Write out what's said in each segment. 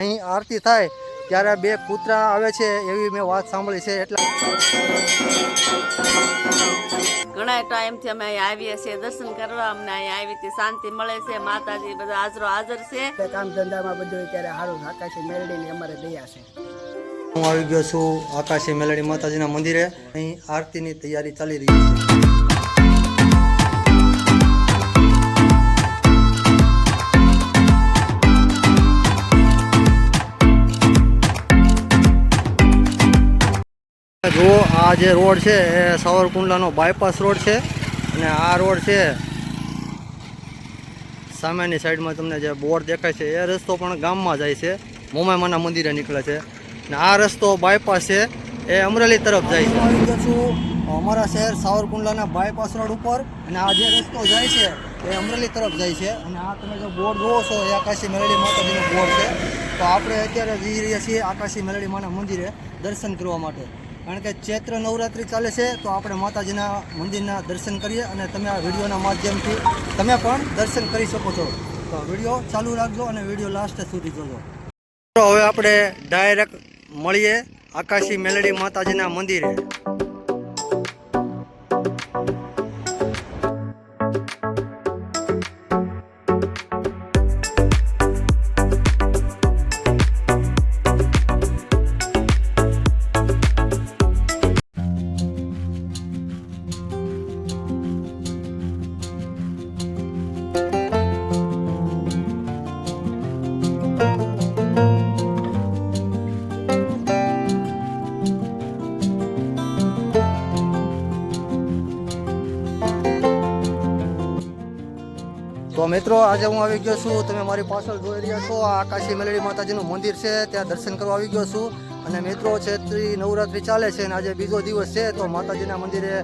અહીં આરતી થાય ત્યારે બે કૂતરા આવે છે એવી મેં વાત સાંભળી છે એટલે ઘણા ટાઈમથી અમે અહીં આવીએ છીએ દર્શન કરવા અમને અહીં આવી હતી શાંતિ મળે છે માતાજી બધા હાજરો હાજર છે. કામ ધંધામાં બધું અત્યારે સારું આકાશી મેળડીને અમારે દયા છે. હું આવી ગયો છું આકાશી મેલડી માતાજીના મંદિરે. અહીં આરતીની તૈયારી ચાલી રહી છે. જુઓ, આ જે રોડ છે, એ સાવરકુંડલાનો બાયપાસ રોડ છે. અને આ રોડ છે, સામેની સાઈડમાં તમને જે બોર્ડ દેખાય છે, એ રસ્તો પણ ગામમાં જાય છે. મોમાયમાના મંદિરે નીકળે છે. અને આ રસ્તો બાયપાસ છે, એ અમરેલી તરફ જાય છે. આવી ગયો છું અમારા શહેર સાવરકુંડલાના બાયપાસ રોડ ઉપર અને આ જે રસ્તો જાય છે, એ અમરેલી તરફ જાય છે. અને આ તમે જો બોર્ડ જોવો છો, એ આકાશી મેલડી માતાજીનો બોર્ડ છે. તો આપણે અત્યારે જઈ રહ્યા છીએ આકાશી મેલડી માના મંદિરે દર્શન કરવા માટે. કારણ કે ચૈત્ર નવરાત્રિ ચાલે છે, તો આપણે માતાજીના મંદિરના દર્શન કરીએ અને તમે આ વિડીયોના માધ્યમથી તમે પણ દર્શન કરી શકો છો. તો વીડિયો ચાલુ રાખજો અને વીડિયો લાસ્ટ સુધી જોજો. તો હવે આપણે ડાયરેક્ટ મળીએ આકાશી મેલડી માતાજીના મંદિરે. મિત્રો, આજે હું આવી ગયો છું. તમે મારી પાછળ જોઈ રહ્યા છો, આ આકાશી મેલડી માતાજીનું મંદિર છે. ત્યાં દર્શન કરવા આવી ગયો છું. અને મિત્રો, ચૈત્રી નવરાત્રિ ચાલે છે અને આજે બીજો દિવસ છે, તો માતાજીના મંદિરે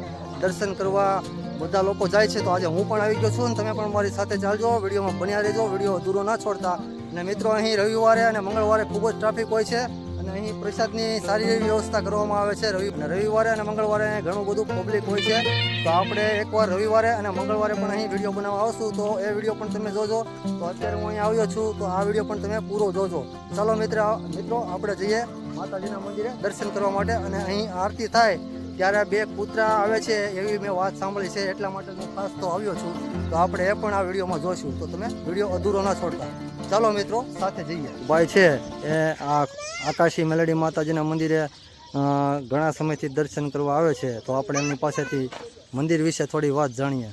દર્શન કરવા બધા લોકો જાય છે. તો આજે હું પણ આવી ગયો છું અને તમે પણ મારી સાથે ચાલજો. વિડીયોમાં બન્યા રહેજો. વીડિયો અધૂરો ના છોડતા. અને મિત્રો, અહીં રવિવારે અને મંગળવારે ખૂબ જ ટ્રાફિક હોય છે. અને અહીં પ્રસાદની સારી એવી વ્યવસ્થા કરવામાં આવે છે. રવિ રવિવારે અને મંગળવારે ઘણું બધું પબ્લિક હોય છે. તો આપણે એકવાર રવિવારે અને મંગળવારે પણ અહીં વીડિયો બનાવવા આવશું. તો એ વીડિયો પણ તમે જોજો. તો અત્યારે હું અહીં આવ્યો છું. તો આ વીડિયો પણ તમે પૂરો જોજો. ચાલો મિત્ર મિત્રો, આપણે જઈએ માતાજીના મંદિરે દર્શન કરવા માટે અને અહીં આરતી થાય ત્યારે બે કૂતરા આવે છે એવી મેં વાત સાંભળી છે. એટલા માટે હું ખાસ તો આવ્યો છું. તો આપણે એ પણ આ વિડીયોમાં જોઈશું તો તમે વીડિયો અધૂરો ના છોડતા. ચાલો મિત્રો સાથે જઈએ. ભાઈ છે એ આ આકાશી મેલડી માતાજીના મંદિરે ઘણા સમયથી દર્શન કરવા આવે છે. તો આપણે એમની પાસેથી મંદિર વિશે થોડી વાત જાણીએ.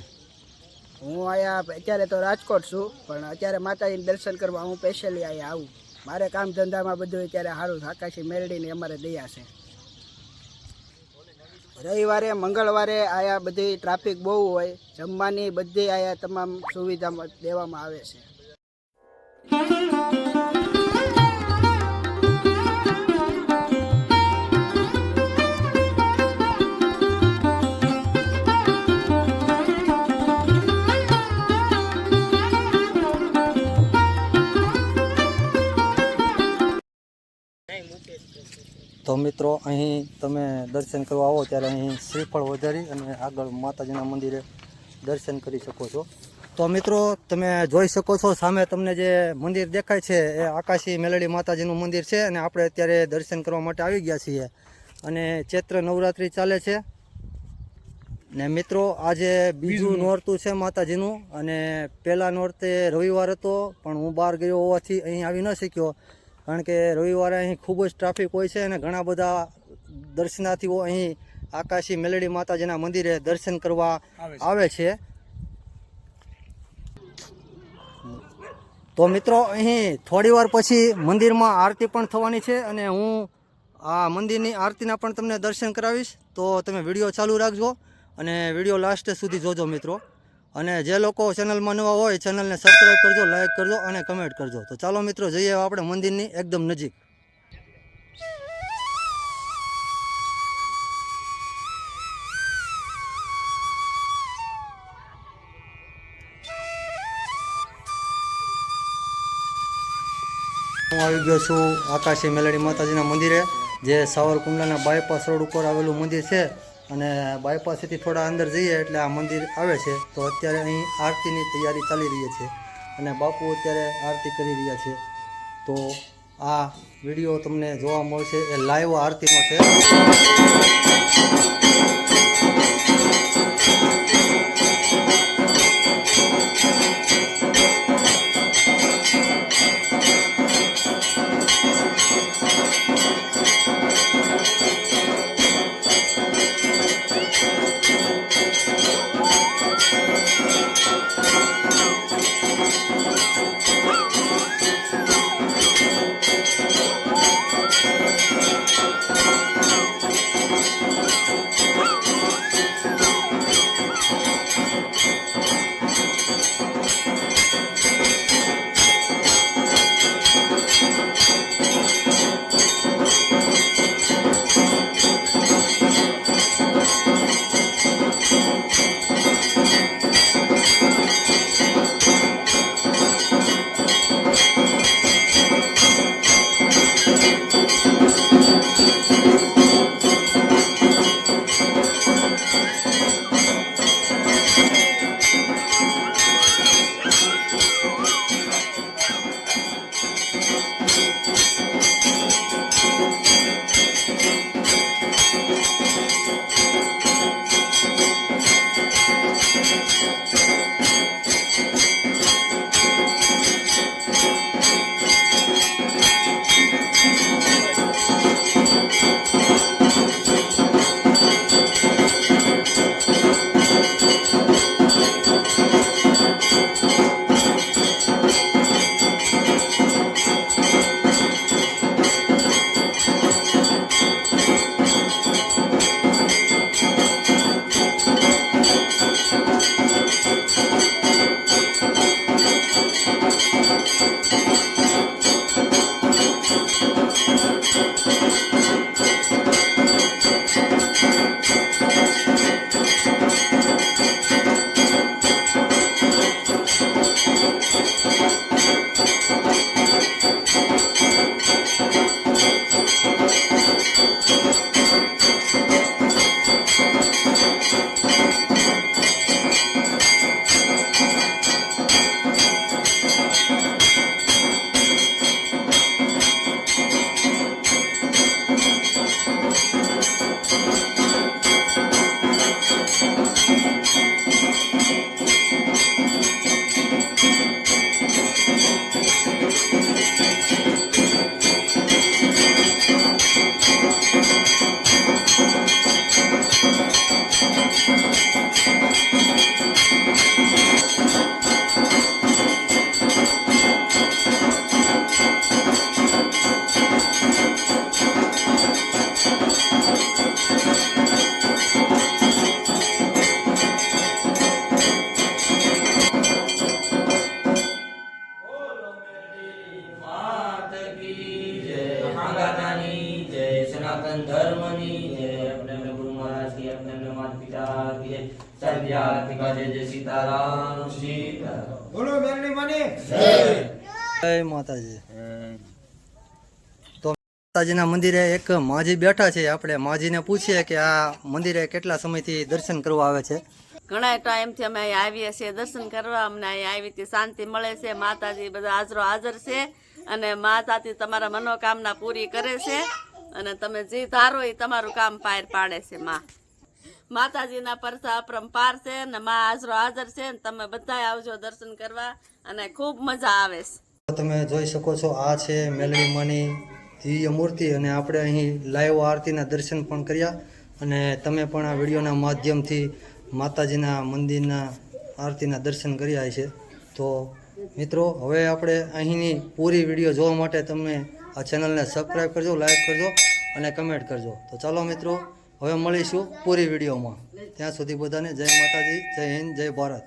હું અહીંયા અત્યારે તો રાજકોટ છું પણ અત્યારે માતાજીને દર્શન કરવા હું સ્પેશિયલી અહીંયા આવું. મારે કામ ધંધામાં બધું અત્યારે સારું આકાશી મેળવીને અમારે દયા છે. રવિવારે મંગળવારે આયા બધી ટ્રાફિક બહુ હોય. જમવાની બધી આયા તમામ સુવિધા દેવામાં આવે છે. તો મિત્રો, અહીં તમે દર્શન કરવા આવો ત્યારે અહીં શ્રીફળ વધારી અને આગળ માતાજીના મંદિરે દર્શન કરી શકો છો. તો મિત્રો તમે જોઈ શકો છો સામે તમને જે મંદિર દેખાય છે એ આકાશી મેલડી માતાજીનું મંદિર છે અને આપણે અત્યારે દર્શન કરવા માટે આવી ગયા છીએ. અને ચૈત્ર નવરાત્રિ ચાલે છે. ને મિત્રો આજે બીજું નોરતું છે માતાજીનું. અને પહેલાં નોરતે રવિવાર હતો પણ હું બહાર ગયો હોવાથી અહીં આવી ન શક્યો. કારણ કે રવિવારે અહીં ખૂબ જ ટ્રાફિક હોય છે અને ઘણા બધા દર્શનાર્થીઓ અહીં આકાશી મેલડી માતાજીના મંદિરે દર્શન કરવા આવે છે. તો મિત્રો, અહીં થોડી વાર પછી મંદિરમાં આરતી પણ થવાની છે અને હું આ મંદિરની આરતીના પણ તમને દર્શન કરાવીશ. તો તમે વીડિયો ચાલુ રાખજો અને વીડિયો લાસ્ટ સુધી જોજો મિત્રો. અને જે લોકો ચેનલમાં નવા હોય ચેનલને સબસ્ક્રાઈબ કરજો લાઇક કરજો અને કમેન્ટ કરજો. તો ચાલો મિત્રો, જઈએ આપણે મંદિરની એકદમ નજીક. હું આવી ગયો છું આકાશી મેલડી માતાજીના મંદિરે, જે સાવરકુંડલાના બાયપાસ રોડ ઉપર આવેલું મંદિર છે. અને બાયપાસથી થોડા અંદર જઈએ એટલે આ મંદિર આવે છે. તો અત્યારે અહીં આરતીની તૈયારી ચાલી રહી છે. અને બાપુ અત્યારે આરતી કરી રહ્યા છે. તો આ વીડિયો તમને જોવા મળશે. એ લાઈવ આરતીનો છે. માતાની જય સનાતન ધર્મની જય આપણે આપણે ગુરુ મહારાજ કી આપણે આપણે માતા પિતા કી જય સંધ્યા જય જય સીતારામ. સીતારામ બોલો બેરણી માની. જય. માતાજી. તો માતાજીના મંદિરે એક માજી બેઠા છે આપણે માજીને પૂછીએ કે આ મંદિરે કેટલા સમયથી દર્શન કરવા આવે છે? ઘણા ટાઈમથી અમે અહીંયા આવીએ છીએ દર્શન કરવા અમને અહીં આવીથી શાંતિ મળે છે માતાજી બધા હાજરો હાજર છે. અને માતાજી તમારા મનોકામના પૂરી કરે છે અને તમે જે ધારો એ તમારું કામ પાર પાડે છે, મા. માતાજીના પરસા અપરંપાર છે અને મા હાજરો હાજર છે ને તમે બધા આવજો દર્શન કરવા અને ખૂબ મજા આવે છે. તમે જોઈ શકો છો, આ છે મેલડી માની દિવ્ય મૂર્તિ અને આપણે અહીં લાઈવ આરતીના દર્શન પણ કર્યા અને તમે પણ આ વિડીયોના માધ્યમથી માતાજીના મંદિરના આરતીના દર્શન કર્યા છે તો મિત્રો, હવે આપણે અહીંની પૂરી વીડિયો જોવા માટે તમે આ ચેનલને સબસ્ક્રાઈબ કરજો લાઈક કરજો અને કમેન્ટ કરજો. તો ચાલો મિત્રો, હવે મળીશું પૂરી વિડીયોમાં. ત્યાં સુધી બધાને જય માતાજી, જય હિન્દ, જય ભારત.